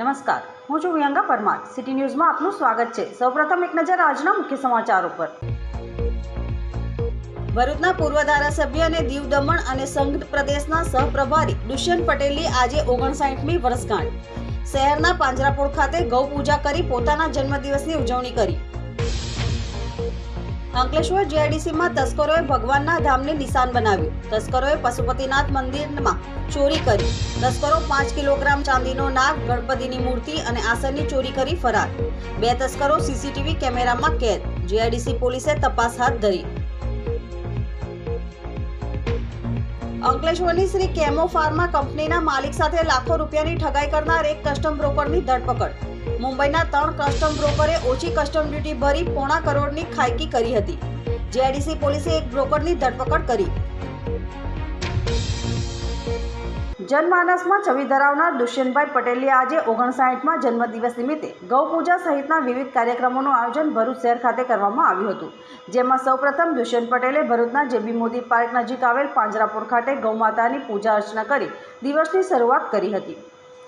નમસ્કાર. હું છું વિયંગા પરમાર. સિટી ન્યૂઝમાં આપનું સ્વાગત છે. સૌપ્રથમ એક નજર આજના મુખ્ય સમાચારો પર ભરૂચના પૂર્વ ધારાસભ્ય અને દીવ દમણ અને સંઘ પ્રદેશના સહપ્રભારી દુષ્યંત પટેલની આજે ઓગણસાઠમી વર્ષગાંઠ. શહેરના પાંજરાપોળ ખાતે ગૌ પૂજા કરી પોતાના જન્મદિવસની ઉજવણી કરી. અંકલેશ્વર જીઆઈડીસીમાં તસ્કરોએ ભગવાનના ધામને નિશાન બનાવ્યું. તસ્કરોએ પશુપતિનાથ મંદિરમાં ચોરી કરી. તસ્કરો પાંચ કિલોગ્રામ ચાંદીનો નાગ, ગણપતિની મૂર્તિ અને આસનની ચોરી કરી ફરાર. બે તસ્કરો સીસીટીવી કેમેરામાં કેદ. જીઆઈડીસી પોલીસે તપાસ હાથ ધરી. અંકલેશ્વરની શ્રી કેમો ફાર્મા કંપનીના માલિક સાથે લાખો રૂપિયાની ઠગાઈ કરનાર એક કસ્ટમ બ્રોકરની ધરપકડ. મુંબઈના ત્રણ કસ્ટમ બ્રોકરે ઓછી કસ્ટમ ડ્યુટી ભરી પોણા કરોડની ખાયકી કરી હતી. જેઆઈડીસી પોલીસે એક બ્રોકરની ધરપકડ કરી. જનમાનસમાં છબી ધરાવનાર દુષ્યંતભાઈ પટેલે આજે ઓગણસાઠમાં જન્મદિવસ નિમિત્તે ગૌપૂજા સહિતના વિવિધ કાર્યક્રમોનું આયોજન ભરૂચ શહેર ખાતે કરવામાં આવ્યું હતું. જેમાં સૌપ્રથમ દુષ્યંત પટેલે ભરૂચના જેબી મોદી પાર્ક નજીક આવેલ પાંજરાપુર ખાતે ગૌમાતાની પૂજા અર્ચના કરી દિવસની શરૂઆત કરી હતી.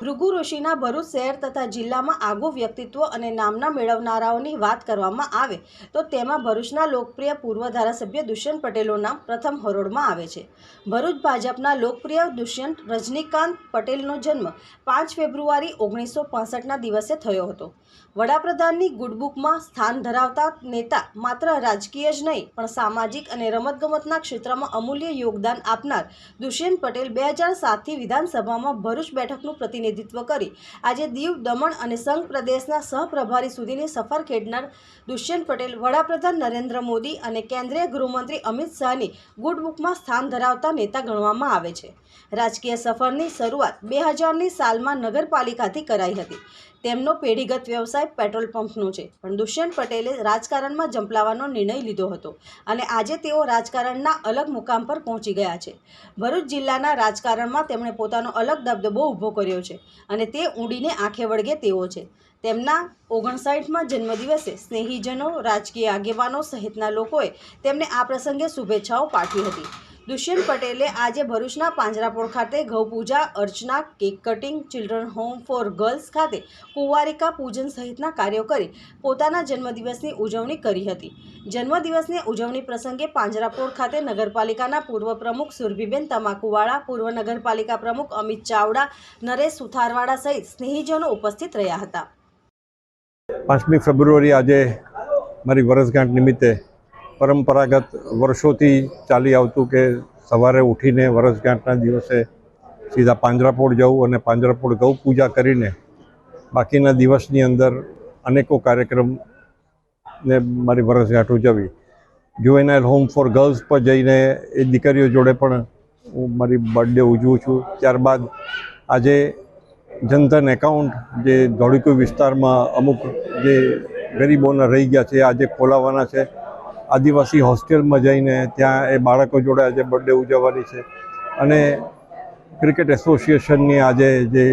ભૃગુ ઋષિના ભરૂચ શહેર તથા જિલ્લામાં આગવું વ્યક્તિત્વ અને નામના મેળવનારાઓની વાત કરવામાં આવે તો તેમાં ભરૂચના લોકપ્રિય પૂર્વ ધારાસભ્ય દુષ્યંત પટેલનું નામ પ્રથમ હરોળમાં આવે છે. ભરૂચ ભાજપના લોકપ્રિય દુષ્યંત રજનીકાંત પટેલનો જન્મ પાંચ ફેબ્રુઆરી ઓગણીસો પાસઠના દિવસે થયો હતો. વડાપ્રધાનની ગુડબુકમાં સ્થાન ધરાવતા નેતા માત્ર રાજકીય જ નહીં, પણ સામાજિક અને રમતગમતના ક્ષેત્રમાં અમૂલ્ય યોગદાન આપનાર દુષ્યંત પટેલ બે હજાર સાતથી વિધાનસભામાં ભરૂચ બેઠકનું પ્રતિનિધિત્વ કરી. આજે દીવ, દમણ અને સંઘ પ્રદેશના સહપ્રભારી સુધીની સફર ખેડનાર દુષ્યંત પટેલ, વડાપ્રધાન નરેન્દ્ર મોદી અને કેન્દ્રીય ગૃહમંત્રી અમિત શાહની ગુડબુકમાં સ્થાન ધરાવતા નેતા ગણવામાં આવે છે. રાજકીય સફરની શરૂઆત બે હજારની સાલમાં નગરપાલિકાથી કરાઈ હતી. તેમનો પેઢીગત વ્યવસાય પેટ્રોલ પંપનો છે. પણ દુષ્યંત પટેલે રાજકારણમાં જંપલાવાનો નિર્ણય લીધો હતો અને આજે તેઓ રાજકારણના અલગ મુકામ પર પહોંચી ગયા છે. ભરૂચ જિલ્લાના રાજકારણમાં તેમણે પોતાનો અલગ દબદબો ઊભો કર્યો છે અને તે ઊંડીને આંખે વળગે તેવો છે. તેમના ઓગણસાઠમાં જન્મદિવસે સ્નેહીજનો, રાજકીય આગેવાનો સહિતના લોકોએ તેમને આ પ્રસંગે શુભેચ્છાઓ પાઠવી હતી. દુષ્યંત પટેલે આજે ભરૂચના પાંજરાપોળ ખાતે ગૌપૂજા, અર્ચના, cake cutting, children home for girls ખાતે કુંવારિકા પૂજન સહિતના કાર્યો કરી પોતાના જન્મદિવસની ઉજવણી કરી હતી. જન્મદિવસની ઉજવણી પ્રસંગે પાંજરાપોળ ખાતે નગરપાલિકાના પૂર્વ પ્રમુખ સુરભીબેન તમાકુવાળા, પૂર્વ નગરપાલિકા પ્રમુખ અમિત ચાવડા, નરેશ સુથારવાડા સહિત સ્નેહીજનો ઉપસ્થિત રહ્યા હતા. પાંચમી ફેબ્રુઆરી આજે મારી વર્ષગાંઠ નિમિત્તે પરંપરાગત વર્ષોથી ચાલી આવતું કે સવારે ઉઠીને વરસગાંઠના દિવસે સીધા પાંજરાપોળ જવું અને પાંજરાપોળ ગૌ પૂજા કરીને બાકીના દિવસની અંદર અનેકો કાર્યક્રમ ને મારી વરસગાંઠ ઉજવી. જુએનાઇલ હોમ ફોર ગર્લ્સ પર જઈને એ દીકરીઓ જોડે પણ હું મારી બર્થડે ઉજવું છું. ત્યારબાદ આજે જનધન એકાઉન્ટ જે ધોળીકુ વિસ્તારમાં અમુક જે ગરીબોના રહી ગયા છે, આજે ખોલાવવાના છે. આદિવાસી હોસ્ટેલમાં જઈને ત્યાં એ બાળકો જોડે આજે બર્થડે ઉજવવાની છે. અને ક્રિકેટ એસોસિએશનની આજે જે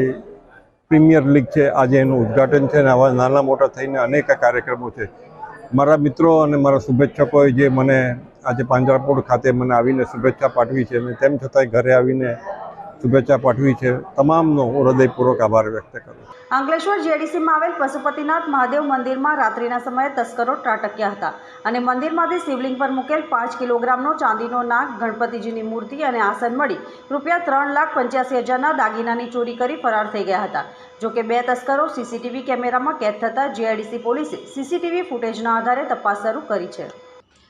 પ્રીમિયર લીગ છે, આજે એનું ઉદ્ઘાટન છે અને આવા નાના મોટા થઈને અનેક કાર્યક્રમો છે. મારા મિત્રો અને મારા શુભેચ્છકોએ જે મને આજે પાંજરાપોળ ખાતે મને આવીને શુભેચ્છા પાઠવી છે, અને તેમ છતાંય ઘરે આવીને શુભેચ્છા પાઠવી છે. તમામનો હૃદયપૂર્વક આભાર વ્યક્ત કરું છું. અંકલેશ્વર જેડીસીમાં આવેલ પશુપતિનાથ મહાદેવ મંદિરમાં રાત્રિના સમયે તસ્કરો ત્રાટક્યા હતા અને મંદિરમાંથી શિવલિંગ પર મૂકેલ પાંચ કિલોગ્રામનો ચાંદીનો નાગ, ગણપતિજીની મૂર્તિ અને આસન મળી રૂપિયા ત્રણ લાખ પંચ્યાસી હજારના દાગીનાની ચોરી કરી ફરાર થઈ ગયા હતા. જોકે બે તસ્કરો સીસીટીવી કેમેરામાં કેદ થતાં જીઆઈડીસી પોલીસે સીસીટીવી ફૂટેજના આધારે તપાસ શરૂ કરી છે.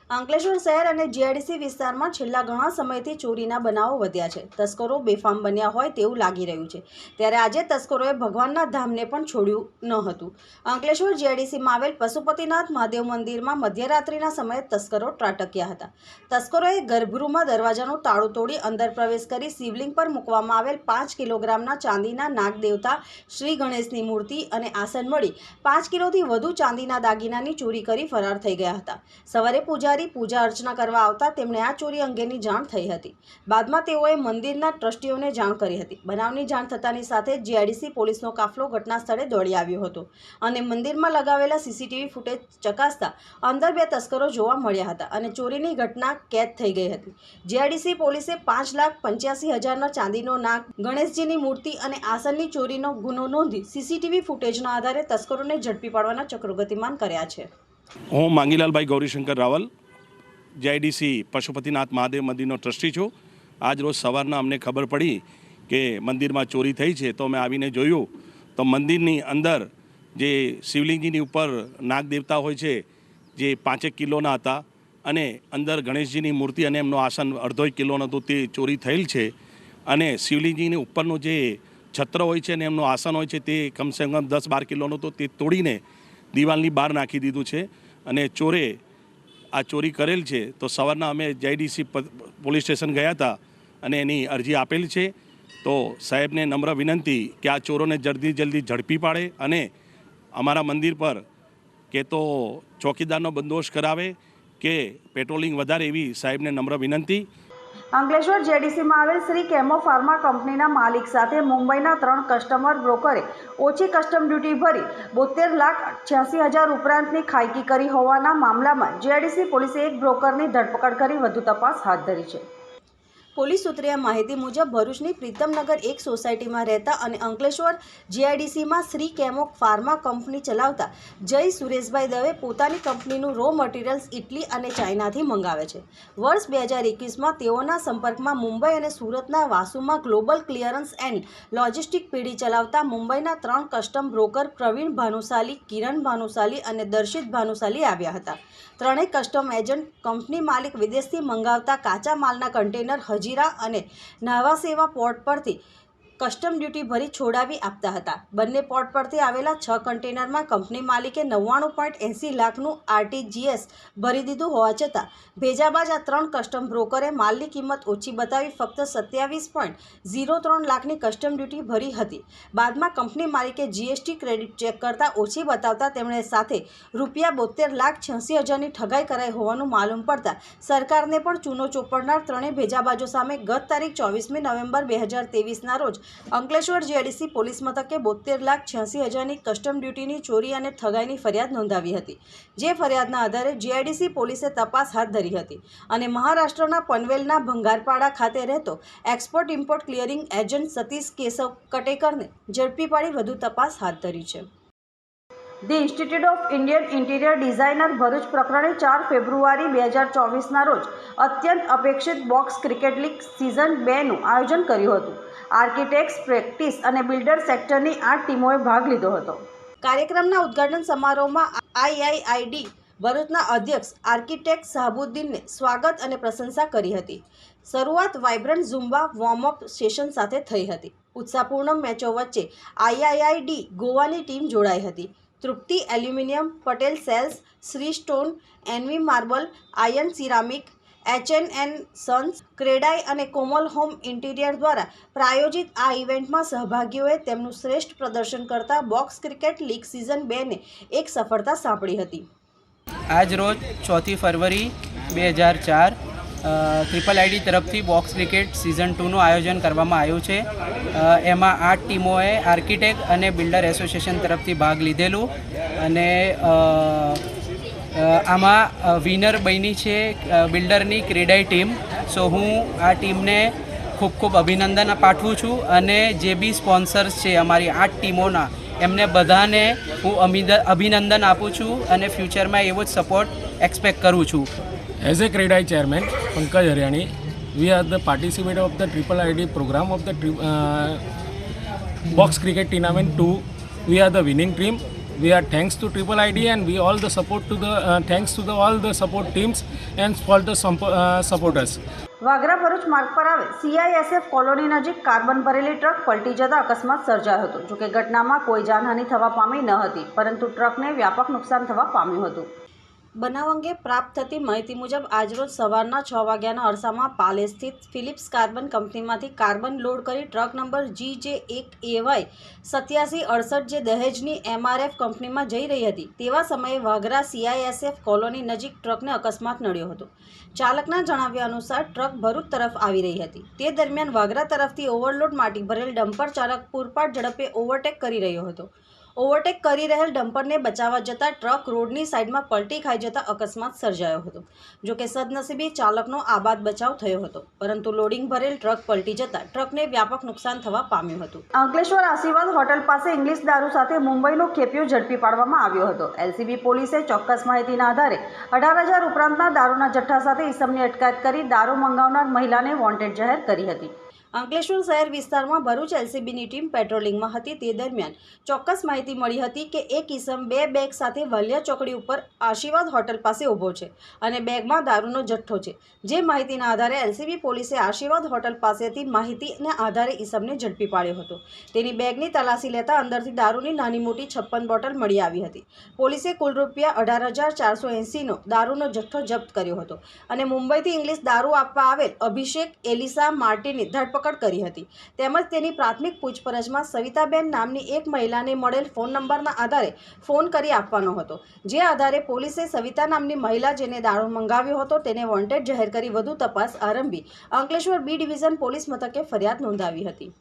અંકલેશ્વર શહેર અને જીઆઈડીસી વિસ્તારમાં છેલ્લા ઘણા સમયથી ચોરીના બનાવો વધ્યા છે. તસ્કરો બેફામ બન્યા હોય તેવું લાગી રહ્યું છે. ત્યારે આજે તસ્કરોએ ભગવાનના ધામને પણ છોડ્યું ન હતું. અંકલેશ્વર જીઆઈડીસીમાં આવેલ પશુપતિનાથ મહાદેવ મંદિરમાં મધ્યરાત્રિના સમયે તસ્કરો ત્રાટક્યા હતા. તસ્કરોએ ગર્ભગૃહમાં દરવાજાનું તાળું તોડી અંદર પ્રવેશ કરી શિવલિંગ પર મૂકવામાં આવેલ પાંચ કિલોગ્રામના ચાંદીના નાગદેવતા શ્રી ગણેશની મૂર્તિ અને આસન મળી પાંચ કિલોથી વધુ ચાંદીના દાગીનાની ચોરી કરી ફરાર થઈ ગયા હતા. સવારે પૂજારી પૂજારી પૂજા અર્ચના કરવા આવતા તેમણે આ ચોરી અંગેની જાણ થઈ હતી. બાદમાં તેઓએ મંદિરના ટ્રસ્ટીઓને જાણ કરી હતી. બનાવની જાણ થતાની સાથે જીઆઈડીસી પોલીસનો કાફલો ઘટના સ્થળે દોડી આવ્યો હતો અને મંદિરમાં લગાવેલા સીસીટીવી ફૂટેજ ચકાસતા અંદર બે તસ્કરો જોવા મળ્યા હતા અને ચોરીની ઘટના કેદ થઈ ગઈ હતી. જીઆઈડીસી પોલીસે પાંચ લાખ પંચ્યાસી હજારના ચાંદીનો નાક ગણેશજીની મૂર્તિ અને આસનની ચોરીનો ગુનો નોંધી સીસીટીવી ફૂટેજના આધારે તસ્કરોને ઝડપી પાડવાના ચક્રો ગતિમાન કર્યા છે. હું માંગીલાલભાઈ ગૌરીશંકર રાવલ જેઆઈડીસી પશુપતિનાથ મહાદેવ મંદિરનો ટ્રસ્ટી છું. આજ રોજ સવારના અમને ખબર પડી કે મંદિરમાં ચોરી થઈ છે, તો મેં આવીને જોયું. તો મંદિરની અંદર જે શિવલિંગજીની ઉપર નાગ દેવતા હોય છે, જે પાંચેક કિલોના હતા અને અંદર ગણેશજીની મૂર્તિ અને એમનું આસન અડધો કિલોનું હતું, તે ચોરી થયેલ છે. અને શિવલિંગજીની ઉપરનું જે છત્ર હોય છે અને એમનું આસન હોય છે, તે કમસે કમ દસ બાર કિલોનું હતું. તે તોડીને દિવાલની બહાર નાખી દીધું છે અને ચોરે આ ચોરી કરેલ છે, તો સવારના અમે જેઆઈડીસી પોલીસ સ્ટેશન ગયા હતા અને એની અરજી આપેલ છે. તો સાહેબને નમ્ર વિનંતી કે આ ચોરોને જલ્દી જલ્દી ઝડપી પાડે અને અમારા મંદિર પર કે તો ચોકીદારનો બંદોબસ્ત કરાવે કે પેટ્રોલિંગ વધારે એવી સાહેબને નમ્ર વિનંતી. અંકલેશ્વર જેડીસીમાં આવેલ શ્રી કેમો ફાર્મા કંપનીના માલિક સાથે મુંબઈના ત્રણ કસ્ટમર બ્રોકરે ઓછી કસ્ટમ ડ્યુટી ભરી બોતેર લાખ છ્યાસી હજાર ઉપરાંતની ખાયકી કરી હોવાના મામલામાં જેડીસી પોલીસે એક બ્રોકરની ધરપકડ કરી વધુ તપાસ હાથ ધરી છે. પોલીસ સૂત્રે માહિતી મુજબ ભરૂચની પ્રીતમનગર એક સોસાયટીમાં રહેતા અને અંકલેશ્વર જીઆઈડીસીમાં શ્રી કેમો ફાર્મા કંપની ચલાવતા જય સુરેશભાઈ દવે પોતાની કંપનીનું રો મટીરિયલ્સ ઇટલી અને ચાઇનાથી મંગાવે છે. વર્ષ બે હજાર એકવીસમાં તેઓના સંપર્કમાં મુંબઈ અને સુરતના વાસુમાં ગ્લોબલ ક્લિયરન્સ એન્ડ લોજિસ્ટિક પેઢી ચલાવતા મુંબઈના ત્રણ કસ્ટમ બ્રોકર પ્રવીણ ભાનુશાલી, કિરણ ભાનુશાલી અને દર્શિત ભાનુશાલી આવ્યા હતા. ત્રણેય કસ્ટમ એજન્ટ કંપની માલિક વિદેશથી મંગાવતા કાચા માલના કન્ટેનર હજીરા અને નાવા સેવા પોર્ટ પરથી કસ્ટમ ડ્યુટી ભરી છોડાવી આપતા હતા. બંને પોર્ટ પરથી આવેલા છ કન્ટેનરમાં કંપની માલિકે નવ્વાણું પોઈન્ટ એંસી લાખનું આરટીજીએસ ભરી દીધું હોવા છતાં, ભેજાબાજ આ ત્રણ કસ્ટમ બ્રોકરે માલની કિંમત ઓછી બતાવી ફક્ત સત્યાવીસ પોઈન્ટ ઝીરો ત્રણ લાખની કસ્ટમ ડ્યુટી ભરી હતી. બાદમાં કંપની માલિકે જીએસટી ક્રેડિટ ચેક કરતાં ઓછી બતાવતા તેમણે સાથે રૂપિયા બોતેર લાખ છ્યાસી હજારની ઠગાઈ કરાઈ હોવાનું માલુમ પડતા, સરકારને પણ ચૂનો ચોપડનાર ત્રણેય ભેજાબાજો સામે ગત તારીખ ચોવીસમી નવેમ્બર બે હજાર તેવીસના રોજ અંકલેશ્વર જીઆઈડીસી પોલીસ મથકે બોતેર લાખ છ્યાસી હજારની કસ્ટમ ડ્યુટીની ચોરી અને ઠગાઈની ફરિયાદ નોંધાવી હતી, જે ફરિયાદના આધારે જીઆઈડીસી પોલીસે તપાસ હાથ ધરી હતી અને મહારાષ્ટ્રના પનવેલના ભંગારપાડા ખાતે રહેતો export import clearing agent Satish Keshav કટેકરને ઝડપી પાડી વધુ તપાસ હાથ ધરી છે. The institute of Indian interior designer Bharuch પ્રકરણે ચાર ફેબ્રુઆરી બે હજાર ચોવીસના રોજ અત્યંત અપેક્ષિત બોક્સ ક્રિકેટ લીગ સિઝન બેનું આયોજન કર્યું હતું. આર્કિટેક્ટ્સ, પ્રેક્ટિસ અને બિલ્ડર સેક્ટરની આઠ ટીમોએ ભાગ લીધો હતો. કાર્યક્રમના ઉદ્ઘાટન સમારોહમાં આઈઆઈઆઈડી ભરૂચના અધ્યક્ષ આર્કિટેક્ટ શાહબુદ્દીનને સ્વાગત અને પ્રશંસા કરી હતી. શરૂઆત વાઇબ્રન્ટ ઝુમ્બા વોર્મઅપ સેશન સાથે થઈ હતી. ઉત્સાહપૂર્ણ મેચો વચ્ચે આઈઆઈઆઈડી ગોવાની ટીમ જોડાઈ હતી. Tripti aluminium, Patel sales, Shri stone, NV marble, iron ceramic HN N sons, CREDAI અને કોમલ હોમ ઇન્ટિરિયર દ્વારા પ્રાયોજિત આ ઇવેન્ટમાં સહભાગીઓએ તેમનું શ્રેષ્ઠ પ્રદર્શન કરતા બોક્સ ક્રિકેટ લીગ સિઝન બેને એક સફળતા સાંપડી હતી. આજ રોજ ચોથી ફરવરી બે હજાર ચાર ટ્રિપલ આઈડી તરફથી બોક્સ ક્રિકેટ સિઝન ટુનું આયોજન કરવામાં આવ્યું છે. એમાં આઠ ટીમોએ આર્કિટેક્ટ અને બિલ્ડર એસોસિએશન તરફથી ભાગ લીધેલું અને આમાં વિનર બની છે બિલ્ડરની ક્રેડાઈ ટીમ સો હું આ ટીમને ખૂબ ખૂબ અભિનંદન પાઠવું છું અને જે બી સ્પોન્સર્સ છે અમારી આઠ ટીમોના એમને બધાને હું અભિનંદન આપું છું અને ફ્યુચરમાં એવો જ સપોર્ટ એક્સપેક્ટ કરું છું CREDI chairman, Pankaj Haryani, we are the participant of the Triple ID program of the tri- uh, box cricket tournament 2. We are the winning team. We are thanks to Triple ID and we all the support to the uh, thanks to the all the support teams and for the uh, supporters. Vagra Bharuch માર્ગ પર આવે CISF colony નજીક carbon ભરેલી truck પલટી જતા અકસ્માત સર્જાયો હતો જોકે ઘટનામાં કોઈ જાનહાનિ થવા પામી ન હતી પરંતુ ટ્રકને વ્યાપક નુકસાન થવા પામ્યું હતું બનાવ અંગે પ્રાપ્ત થતી માહિતી મુજબ, આજરોજ સવારના છ વાગ્યાના અરસામાં પાલે સ્થિત ફિલિપ્સ કાર્બન કંપનીમાંથી કાર્બન લોડ કરી ટ્રક નંબર જી જે એક એવાય સત્યાસી અડસઠ જે દહેજની એમઆરએફ કંપનીમાં જઈ રહી હતી, તેવા સમયે વાઘરા સીઆઈએસએફ કોલોની નજીક ટ્રકને અકસ્માત નડ્યો હતો. ચાલકના જણાવ્યા અનુસાર, ટ્રક ભરૂચ તરફ આવી રહી હતી. તે દરમિયાન વાઘરા તરફથી ઓવરલોડ માટી ભરેલ ડમ્પર ચાલક પૂરપાટ ઝડપે ઓવરટેક કરી રહ્યો હતો. ઓવરટેક કરી રહેલ ડમ્પરને બચાવવા જતાં ટ્રક રોડની સાઈડમાં પલટી ખાઈ જતાં અકસ્માત સર્જાયો હતો. જોકે સદનસીબે ચાલકનો આબાદ બચાવ થયો હતો, પરંતુ લોડિંગ ભરેલ ટ્રક પલટી જતાં ટ્રકને વ્યાપક નુકસાન થવા પામ્યું હતું. અંકલેશ્વર આશીર્વાદ હોટલ પાસે ઇંગ્લિશ દારૂ સાથે મુંબઈનો ખેપિયો ઝડપી પાડવામાં આવ્યો હતો. એલસીબી પોલીસે ચોક્કસ માહિતીના આધારે અઢાર હજાર ઉપરાંતના દારૂના જથ્થા સાથે ઇસમની અટકાયત કરી દારૂ મંગાવનાર મહિલાને વોન્ટેડ જાહેર કરી હતી. અંકલેશ્વર શહેર વિસ્તારમાં ભરૂચ એલસીબીની ટીમ પેટ્રોલિંગમાં હતી. તે દરમિયાન ચોક્કસ માહિતી મળી હતી કે એક ઇસમ બે બેગ સાથે વલિયા ચોકડી ઉપર આશીર્વાદ હોટલ પાસે ઊભો છે અને બેગમાં દારૂનો જથ્થો છે. જે માહિતીના આધારે એલસીબી પોલીસે આશીર્વાદ હોટલ પાસેથી માહિતીના આધારે ઇસમને ઝડપી પાડ્યો હતો. તેની બેગની તલાશી લેતા અંદરથી દારૂની નાની મોટી છપ્પન બોટલ મળી આવી હતી. પોલીસે કુલ રૂપિયા અઢાર હજાર ચારસો એંસીનો દારૂનો જથ્થો જપ્ત કર્યો હતો અને મુંબઈથી ઇંગ્લિશ દારૂ આપવા આવેલ અભિષેક એલિસા માર્ટીની ધરપકડ કરી હતી. તેમજ તેની પ્રાથમિક પૂછપરછમાં સવિતાબેન નામની એક મહિલાને મળેલ ફોન નંબરના આધારે ફોન કરી આપવાનો હતો. જે આધારે પોલીસે સવિતા નામની મહિલા જેને દારૂ મંગાવ્યો હતો તેને વોન્ટેડ જાહેર કરી વધુ તપાસ આરંભી અંકલેશ્વર બી ડિવિઝન પોલીસ મથકે ફરિયાદ નોંધાવી હતી.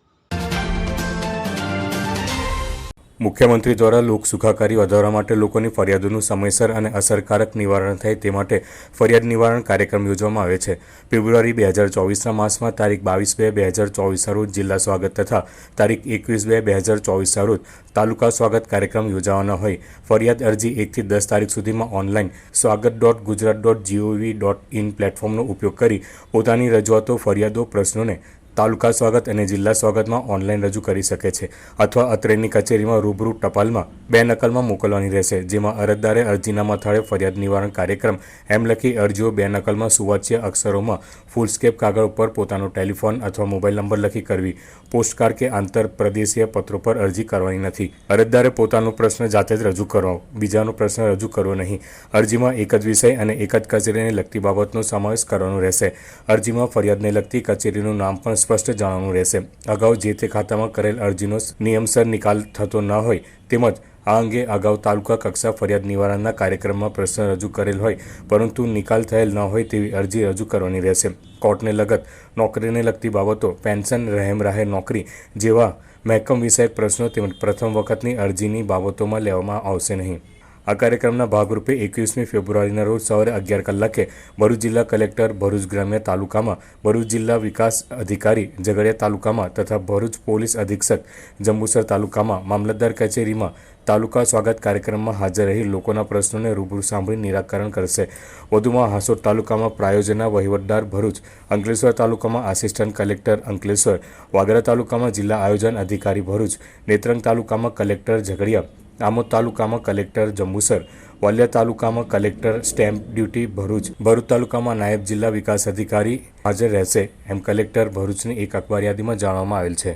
મુખ્યમંત્રી દ્વારા લોક સુખાકારી વધારવા માટે લોકોની ફરિયાદોનું સમયસર અને અસરકારક નિવારણ થાય તે માટે ફરિયાદ નિવારણ કાર્યક્રમ યોજવામાં આવે છે. ફેબ્રુઆરી બે હજાર ચોવીસના માસમાં તારીખ બાવીસ બે બે હજાર ચોવીસના રોજ જિલ્લા સ્વાગત તથા તારીખ એકવીસ બે બે હજાર ચોવીસના રોજ તાલુકા સ્વાગત કાર્યક્રમ યોજાવાના હોય. ફરિયાદ અરજી એકથી દસ તારીખ સુધીમાં online Swagat dot Gujarat dot gov dot in પ્લેટફોર્મનો ઉપયોગ કરી પોતાની રજૂઆતો, ફરિયાદો, પ્રશ્નોને તાલુકા સ્વાગત અને જિલ્લા સ્વાગતમાં ઓનલાઈન રજૂ કરી શકે છે અથવા અત્રેની કચેરીમાં રૂબરૂ ટપાલમાં બે નકલમાં મોકલવાની રહેશે, જેમાં અરજદારે અરજીના મથાળે ફરિયાદ નિવારણ કાર્યક્રમ એમ લખી અરજીઓ બે નકલમાં સુવાચ્ય અક્ષરોમાં ફૂલસ્કેપ કાગળ ઉપર પોતાનો ટેલિફોન અથવા મોબાઈલ નંબર લખી કરવી, પોસ્ટકાર્ડ કે આંતરપ્રદેશીય પત્રો પર અરજી કરવાની નથી. અરજદારે પોતાનો પ્રશ્ન જાતે જ રજૂ કરવો, બીજાનો પ્રશ્ન રજૂ કરવો નહીં. અરજીમાં એક જ વિષય અને એક જ કચેરીને લગતી બાબતનો સમાવેશ કરવાનો રહેશે. અરજીમાં ફરિયાદને લગતી કચેરીનું નામ પણ સ્પષ્ટ જણાવવાનું રહેશે. અગાઉ જે તે ખાતામાં કરેલ અરજીનો નિયમસર નિકાલ થતો ન હોય, તેમજ આ અંગે અગાઉ તાલુકા કક્ષા ફરિયાદ નિવારણના કાર્યક્રમમાં પ્રશ્ન રજૂ કરેલ હોય, પરંતુ નિકાલ થયેલ ન હોય તેવી અરજી રજૂ કરવાની રહેશે. કોર્ટને લગત નોકરીને લગતી બાબતો, પેન્શન, રહેમ રાહે નોકરી જેવા મહેકમ વિષયક પ્રશ્નો તેમજ પ્રથમ વખતની અરજીની બાબતોમાં લેવામાં આવશે નહીં. આ કાર્યક્રમના ભાગરૂપે એકવીસમી ફેબ્રુઆરીના રોજ સવારે અગિયાર કલાકે ભરૂચ જિલ્લા કલેક્ટર ભરૂચ ગ્રામ્ય તાલુકામાં ભરૂચ જિલ્લા વિકાસ અધિકારી ઝઘડિયા તાલુકામાં તથા ભરૂચ પોલીસ અધિક્ષક જંબુસર તાલુકામાં મામલતદાર કચેરીમાં તાલુકા સ્વાગત કાર્યક્રમમાં હાજર રહી લોકોના પ્રશ્નોને રૂબરૂ સાંભળી નિરાકરણ કરશે. વધુમાં હાંસોદ તાલુકામાં પ્રાયોજના વહીવટદાર ભરૂચ, અંકલેશ્વર તાલુકામાં આસિસ્ટન્ટ કલેક્ટર અંકલેશ્વર, વાગરા તાલુકામાં જિલ્લા આયોજન અધિકારી ભરૂચ, નેત્રંગ તાલુકામાં કલેક્ટર ઝઘડિયા આમોદ તાલુકામાં કલેક્ટર જંબુસર, વાલિયા તાલુકામાં collector stamp duty Bharuch Bharuch તાલુકામાં નાયબ જિલ્લા વિકાસ અધિકારી હાજર રહેશે એમ કલેક્ટર ભરૂચની એક અખબાર યાદીમાં જાણવામાં આવેલ છે.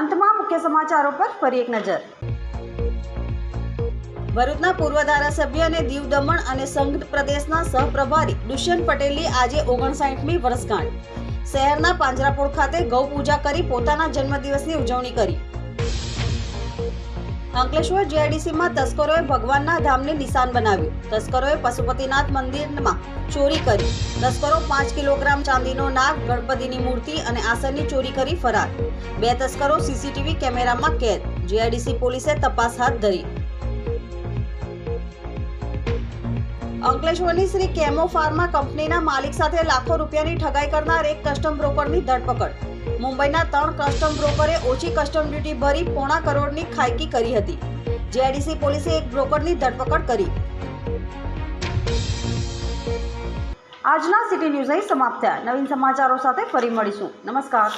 અંતમાં મુખ્ય સમાચારો પર ફરી એક નજર. ભરૂચના પૂર્વ ધારાસભ્ય અને દીવ દમણ અને સંઘ પ્રદેશના સહપ્રભારી દુષ્યંત પટેલની આજે ઓગણસાઠમી વર્ષગાંઠ. શહેરના પાંજરાપોળ ખાતે ગૌ પૂજા કરી પોતાના જન્મદિવસની ઉજવણી કરી. અંકલેશ્વર જીઆઈડીસીમાં તસ્કરોએ ભગવાનના ધામને નિશાન બનાવ્યું. તસ્કરોએ પશુપતિનાથ મંદિરમાં ચોરી કરી. તસ્કરો પાંચ કિલોગ્રામ ચાંદીનો નાગ, ગણપતિની મૂર્તિ અને આસનની ચોરી કરી ફરાર. બે તસ્કરો સીસીટીવી કેમેરામાં કેદ. જીઆઈડીસી પોલીસે તપાસ હાથ ધરી. અંકલેશ્વરની શ્રી કેમો ફાર્મા કંપનીના માલિક સાથે લાખો રૂપિયાની ઠગાઈ કરનાર એક કસ્ટમ બ્રોકરની ધરપકડ. મુંબઈના ત્રણ કસ્ટમ બ્રોકરે ઓછી કસ્ટમ ડ્યુટી ભરી પોણા કરોડની ખાયકી કરી હતી. જીઆઈડીસી પોલીસે એક બ્રોકરની ધરપકડ કરી. આજના સિટી ન્યૂઝ અહીં સમાપ્ત થયા. નવીન સમાચારો સાથે ફરી મળીશું. નમસ્કાર.